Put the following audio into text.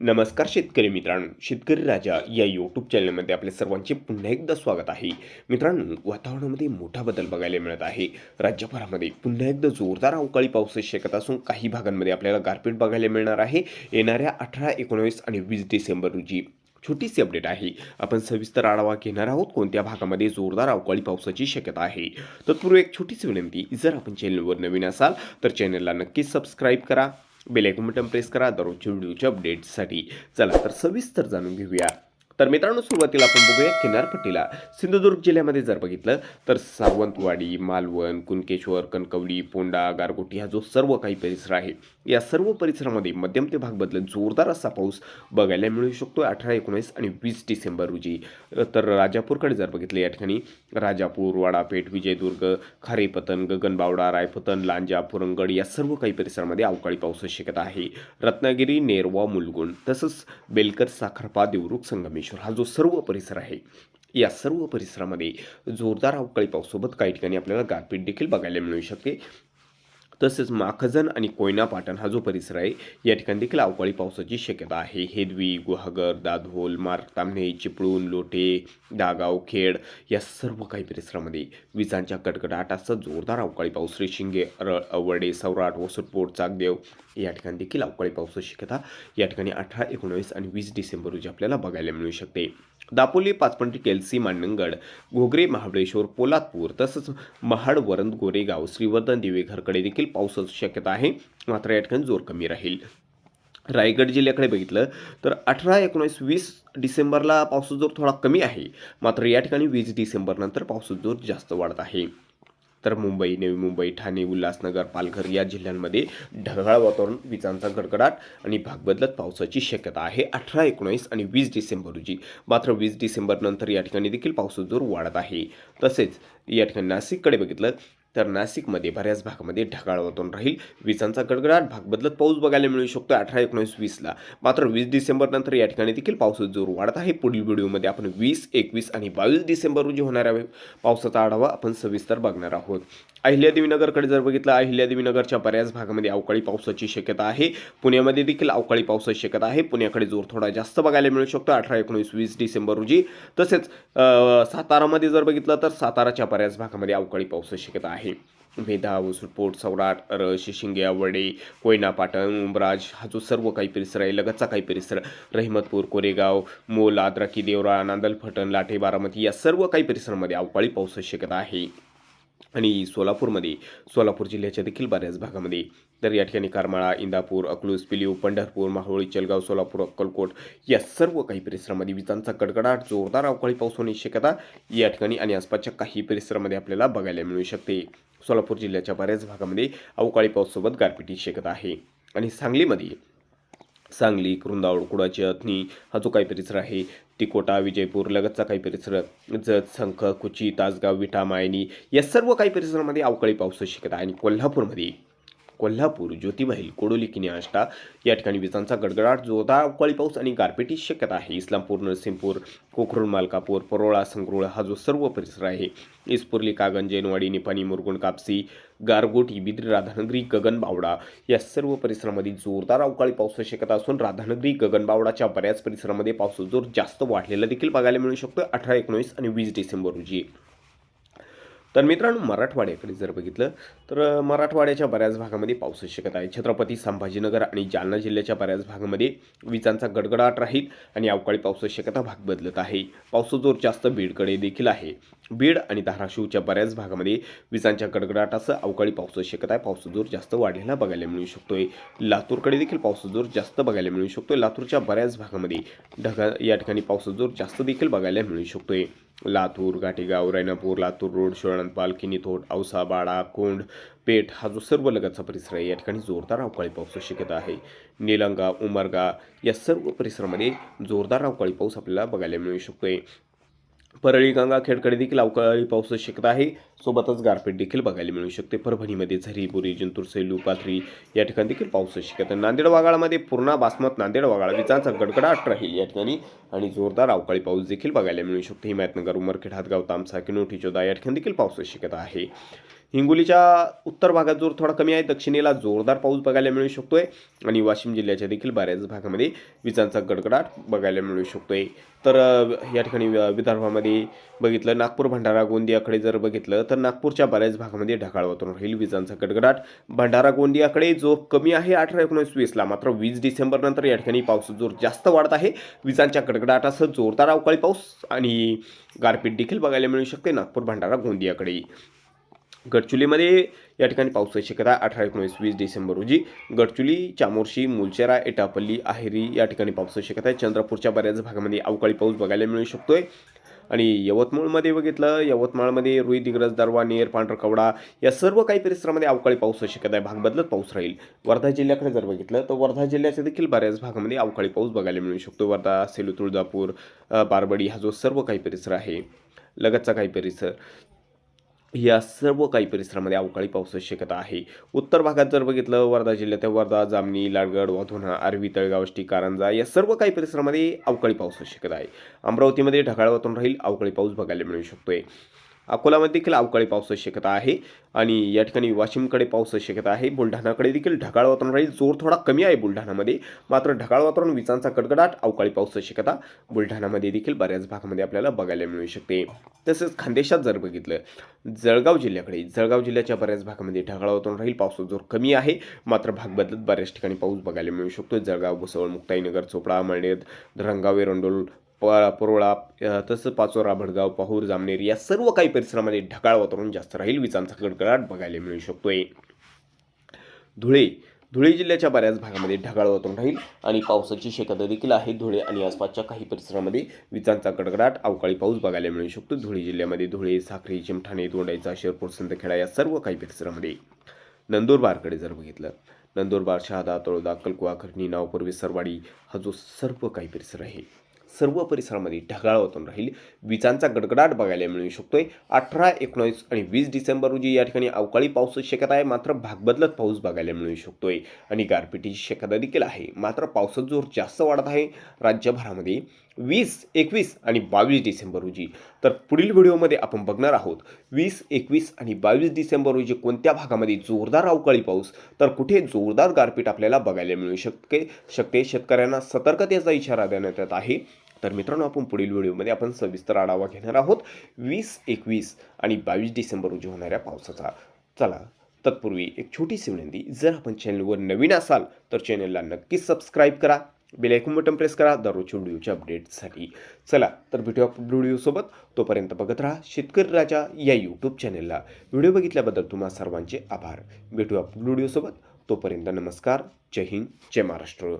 नमस्कार शेतकरी मित्रांनो शेतकरी राजा या यूट्यूब चॅनलमध्ये आपल्या सर्वांचे पुन्हा एकदा स्वागत आहे. मित्रांनो वातावरणामध्ये मोठा बदल बघायला मिळत आहे. राज्यभरामध्ये पुन्हा एकदा जोरदार अवकाळी पाऊस शक्यता असून काही भागांमध्ये आपल्याला गारपीट बघायला मिळणार आहे. येणाऱ्या अठरा एकोणावीस आणि वीस डिसेंबर रोजी छोटीशी अपडेट आहे. आपण सविस्तर आढावा घेणार आहोत कोणत्या भागामध्ये जोरदार अवकाळी पावसाची शक्यता आहे. तत्पूर्वी एक छोटीशी विनंती जर आपण चॅनलवर नवीन असाल तर चॅनलला नक्कीच सबस्क्राईब करा. बेलेक बटन प्रेस करा दररोजच्या व्हिडिओच्या अपडेट्ससाठी चला तर सविस्तर जाणून घेऊया. तर मित्रांनो सुरुवातीला आपण बघूया किनारपट्टीला सिंधुदुर्ग जिल्ह्यामध्ये जर बघितलं तर सावंतवाडी मालवण कुणकेश्वर कणकवली पोंडा गारगोटी हा जो सर्व काही परिसर आहे या सर्व परिसरामध्ये मध्यम ते भाग बदलत जोरदार असा पाऊस बघायला मिळू शकतो. अठरा एकोणीस आणि वीस डिसेंबर रोजी. तर राजापूरकडे जर बघितलं या ठिकाणी राजापूर वाडापेठ विजयदुर्ग खारेपतन गगनबावडा रायपतन लांजा पुरंगड या सर्व काही परिसरामध्ये अवकाळी पावसाची शक्यता आहे. रत्नागिरी नेरवा मुलगुण तसंच बेलकर साखरपा देवरुख संगमेश्वर. हा जो सर्व परिसर आहे या सर्व परिसरामध्ये जोरदार अवकाळी पावसासोबत काही ठिकाणी आपल्याला गारपीट देखील बघायला मिळू शकते. तसेच माखजन आणि कोयना पाटण हा जो परिसर आहे या ठिकाणी देखील अवकाळी पावसाची शक्यता आहे. हेदवी गुहागर दाधोल मारतांबणे चिपळूण लोटे दागाव खेड या सर्व काही परिसरामध्ये विजांच्या कडकडाटासह जोरदार अवकाळी पाऊस. रेशिंगे रळ अवडे सौराट वसुटपोट चाकदेव या ठिकाणी देखील अवकाळी पावसाची शक्यता या ठिकाणी अठरा एकोणावीस आणि वीस डिसेंबर रोजी आपल्याला बघायला मिळू शकते. दापोली पाचपंटी केलसी मांडणगड घोगरे महाबळेश्वर पोलादपूर तसंच महाड वरंद गोरेगाव श्रीवर्धन दिवेघरकडे देखील पावसाची शक्यता आहे. मात्र या ठिकाणी जोर कमी राहील. रायगड जिल्ह्याकडे बघितलं तर अठरा एकोणीस वीस डिसेंबरला पावसाचा जोर थोडा कमी आहे. मात्र या ठिकाणी वीस डिसेंबरनंतर पावसाचा जोर जास्त वाढत आहे. तर मुंबई नवी मुंबई ठाणे उल्हासनगर पालघर या जिल्ह्यांमध्ये ढगाळ वातावरण विजांचा गडगडाट आणि भाग बदलत पावसाची शक्यता आहे. अठरा एकोणीस आणि वीस डिसेंबर रोजी. मात्र वीस डिसेंबरनंतर या ठिकाणी देखील पावसाचा जोर वाढत आहे. तसेच या ठिकाणी नाशिककडे बघितलं तर नाशिकमध्ये बऱ्याच भागामध्ये ढगाळ वातावरण राहील. विजांचा गडगडाट भाग बदलत पाऊस बघायला मिळू शकतो अठरा एकोणीस वीसला मात्र वीस डिसेंबर नंतर या ठिकाणी देखील पावसाचा जोर वाढत आहे. पुढील व्हिडिओमध्ये आपण वीस एकवीस आणि बावीस डिसेंबर रोजी होणाऱ्या पावसाचा आढावा आपण सविस्तर बघणार आहोत. अहिल्यादेवीनगरकडे जर बघितलं अहिल्यादेवीनगरच्या बऱ्याच भागामध्ये अवकाळी पावसाची शक्यता आहे. पुण्यामध्ये देखील अवकाळी पावसाची शक्यता आहे. पुण्याकडे जोर थोडा जास्त बघायला मिळू शकतो. अठरा एकोणीस वीस डिसेंबर रोजी. तसेच सातारामध्ये जर बघितलं तर साताराच्या बऱ्याच भागामध्ये अवकाळी पावसाची शक्यता आहे. मेधा उसुटपोट सौराट रश शिंगे वडे कोयना पाटण उमराज हा जो सर्व काही परिसर आहे. लगतचा काही परिसर रहिमतपूर कोरेगाव मोल आद्राकी देवरा नांदल फटण लाठे बारामती या सर्व काही परिसरामध्ये अवकाळी पावसाची शक्यता आहे. आणि सोलापूरमध्ये सोलापूर जिल्ह्याच्या देखील बऱ्याच भागामध्ये. तर या ठिकाणी करमाळा इंदापूर अकलूज पिलीव पंढरपूर माहोळी चलगाव सोलापूर अक्कलकोट या सर्व काही परिसरामध्ये विजांचा कडकडाट जोरदार अवकाळी पाऊस होण्याची शक्यता या ठिकाणी आणि आसपासच्या काही परिसरामध्ये आपल्याला बघायला मिळू शकते. सोलापूर जिल्ह्याच्या बऱ्याच भागामध्ये अवकाळी पाऊससोबत गारपिटीची शक्यता आहे. आणि सांगलीमध्ये सांगली कृंदावड कुडाची अथनी हा जो काही परिसर आहे तिकोटा विजयपूर लगतचा काही परिसर जत संख कुची तासगाव विटा मायनी या सर्व काही परिसरामध्ये अवकाळी पाऊस शिकत आहे आणि कोल्हापूरमध्ये कोल्हापूर ज्योतिबाईल कोडोली किनी आष्टा या ठिकाणी विजांचा गडगडाट जोरदार अवकाळी पाऊस आणि गारपेटी शक्यता आहे. इस्लामपूर नरसिंहपूर कोकरुल मालकापूर परोळा संगरुळ हा जो सर्व परिसर आहे इस्पुर्ली कागन जैनवाडी निपाणी मुरगुण कापसी गारगोटी बिद्री राधानगरी गगनबावडा या सर्व परिसरामध्ये जोरदार अवकाळी पावसाची शक्यता असून राधानगरी गगनबावडाच्या बऱ्याच परिसरामध्ये पावसाचा जोर जास्त वाढलेला देखील बघायला मिळू शकतो अठरा एकोणीस आणि वीस डिसेंबर रोजी. तर मित्रांनो मराठवाड्याकडे जर बघितलं तर मराठवाड्याच्या बऱ्याच भागामध्ये पावसाची शक्यता आहे. छत्रपती संभाजीनगर आणि जालना जिल्ह्याच्या बऱ्याच भागामध्ये विजांचा गडगडाट राहील आणि अवकाळी पावसाची शक्यता भाग बदलत आहे. पावसाचा जोर जास्त बीडकडे देखील आहे. बीड आणि धाराशिवच्या बऱ्याच भागामध्ये विजांच्या गडगडाटासह अवकाळी पावसाची शक्यता आहे. पावसाचा जोर जास्त वाढलेला बघायला मिळू शकतोय. लातूरकडे देखील पावसाचा जोर जास्त बघायला मिळू शकतोय. लातूरच्या बऱ्याच भागामध्ये ढगा या ठिकाणी पावसाचा जोर जास्त देखील बघायला मिळू शकतोय. लातूर घाटीगाव रैनापूर लातूर रोड शिळणपाल किनीथोड औसा बाडा कोंड पेठ हा जो सर्व लगतचा परिसर आहे या ठिकाणी जोरदार अवकाळी पाऊस शक्यता आहे. निलंगा उमरगा या सर्व परिसरामध्ये जोरदार अवकाळी पाऊस आपल्याला बघायला मिळू शकतोय. परळी गंगाखेडकडे देखील अवकाळी पावसाची शक्यता आहे. सोबतच गारपीट देखील बघायला मिळू शकते. परभणीमध्ये झरी बुरी जिंतूर सेलू पाथरी या ठिकाणी देखील पावसाची शक्यता आहे. नांदेड वागाळामध्ये पूर्णा बासमत नांदेड वागाळा विजांचा गडगडाट राहील या ठिकाणी आणि जोरदार अवकाळी पाऊस देखील बघायला मिळू शकतो. हिमायतनगर उमरखेड हातगाव तामसा किनोटी चोदा या ठिकाणी देखील पावसाची शक्यता आहे. हिंगोलीच्या उत्तर भागात जोर थोडा कमी आहे. दक्षिणेला जोरदार पाऊस बघायला मिळू शकतोय आणि वाशिम जिल्ह्याच्या देखील बऱ्याच भागामध्ये विजांचा गडगडाट बघायला मिळू शकतोय. तर या ठिकाणी विदर्भामध्ये बघितलं नागपूर भंडारा गोंदियाकडे जर बघितलं तर नागपूरच्या बऱ्याच भागामध्ये ढगाळ वातावरण राहील विजांचा गडगडाट. भंडारा गोंदियाकडे जो कमी आहे अठरा एकोणीस वीसला मात्र वीस डिसेंबरनंतर या ठिकाणी पाऊस जोर जास्त वाढत आहे. विजांच्या गडगडाटासह जोरदार अवकाळी पाऊस आणि गारपीट देखील बघायला मिळू शकते नागपूर भंडारा गोंदियाकडे. गडचुलीमध्ये या ठिकाणी पावसाची शक्यता आहे. अठरा एकोणीस वीस डिसेंबर रोजी गडचुली चामोर्शी मुलचेरा एटापल्ली आहेरी या ठिकाणी पावसाची शक्यता आहे. चंद्रपूरच्या बऱ्याच भागामध्ये अवकाळी पाऊस बघायला मिळू शकतो आहे आणि यवतमाळमध्ये बघितलं यवतमाळमध्ये रुई दिग्रज दरवा नेर पांढरकवडा या सर्व काही परिसरामध्ये अवकाळी पाऊस शक्यता आहे. भाग बदलत पाऊस राहील. वर्धा जिल्ह्याकडे जर बघितलं तर वर्धा जिल्ह्याच्या देखील बऱ्याच भागामध्ये अवकाळी पाऊस बघायला मिळू शकतो. वर्धा सेलू तुळजापूर बारबडी हा जो सर्व काही परिसर आहे लगतचा काही परिसर. या सर्व काही परिसरामध्ये अवकाळी पावसाची शक्यता आहे. उत्तर भागात जर बघितलं वर्धा जिल्ह्यात वर्धा जामनी लाडगड वाधोना आरवी तळगावष्टी कारंजा या सर्व काही परिसरामध्ये अवकाळी पावसाची शक्यता आहे. अमरावतीमध्ये ढगाळ वातावरण राहील. अवकाळी पाऊस बघायला मिळू शकतोय. अकोलामध्ये देखील अवकाळी पावसाची शक्यता आहे आणि या ठिकाणी वाशिमकडे पावसाची शक्यता आहे. बुलढाणाकडे देखील ढगाळ वातावरण राहील. जोर थोडा कमी आहे बुलढाणामध्ये. मात्र ढगाळ वातावरण विजांचा कडकडाट अवकाळी पावसाची शक्यता बुलढाणामध्ये देखील बऱ्याच भागामध्ये आपल्याला बघायला मिळू शकते. तसेच खानदेशात जर बघितलं जळगाव जिल्ह्याकडे जळगाव जिल्ह्याच्या बऱ्याच भागामध्ये ढगाळ वातावरण राहील. पावसाचा जोर कमी आहे. मात्र भाग बदलत बऱ्याच ठिकाणी पाऊस बघायला मिळू शकतो. जळगाव भुसवळ मुक्ताईनगर चोपडा मळनेर रंगाव एरंडोल प पुरोळा तसंच पाचोरा भडगाव पाहूर जामनेर या सर्व काही परिसरामध्ये ढगाळ वातावरण जास्त राहील. विजांचा कडकडाट बघायला मिळू शकतोय. धुळे धुळे जिल्ह्याच्या बऱ्याच भागामध्ये ढगाळ वातावरण राहील आणि पावसाची शक्यता देखील आहे. धुळे आणि आसपासच्या काही परिसरामध्ये विजांचा कडकडाट अवकाळी पाऊस बघायला मिळू शकतो. धुळे जिल्ह्यामध्ये धुळे साखरी चिमठाणे दोंडाईचा शिरपूर संतखेडा या सर्व काही परिसरामध्ये. नंदुरबारकडे जर बघितलं नंदुरबार शहादा तळोदा कलकुवा खरणी नावपूर्वी सरवाडी हा जो सर्व काही परिसर आहे. सर्व परिसरामध्ये ढगाळ वातावरण राहील. विजांचा गडगडाट बघायला मिळू शकतोय. अठरा एकोणीस आणि वीस डिसेंबर रोजी या ठिकाणी अवकाळी पावसाची शक्यता आहे. मात्र भागबदलत पाऊस बघायला मिळू शकतोय. आणि गारपिटीची शक्यता देखील आहे. मात्र पावसाचा जोर जास्त वाढत आहे. राज्यभरामध्ये वीस एकवीस आणि बावीस डिसेंबर रोजी. तर पुढील व्हिडिओमध्ये आपण बघणार आहोत वीस एकवीस आणि बावीस डिसेंबर रोजी कोणत्या भागामध्ये जोरदार अवकाळी पाऊस तर कुठे जोरदार गारपीट आपल्याला बघायला मिळू शकते शकते? शेतकऱ्यांना सतर्कतेचा इशारा देण्यात येत आहे. तर मित्रांनो आपण पुढील व्हिडिओमध्ये आपण सविस्तर आढावा घेणार आहोत. वीस एकवीस आणि बावीस डिसेंबर रोजी होणाऱ्या पावसाचा. चला तत्पूर्वी एक छोटीशी विनंती. जर आपण चॅनलवर नवीन असाल तर चॅनलला नक्कीच सबस्क्राईब करा. बेलायकून बटन प्रेस करा. दररोजच्या व्हिडिओच्या अपडेटसाठी चला तर भेटूया व्हिडिओसोबत. तोपर्यंत बघत राहा शेतकरी राजा या यूट्यूब चॅनलला. व्हिडिओ बघितल्याबद्दल तुम्हा सर्वांचे आभार. भेटूया व्हिडिओसोबत. तोपर्यंत नमस्कार. जय हिंद जय महाराष्ट्र.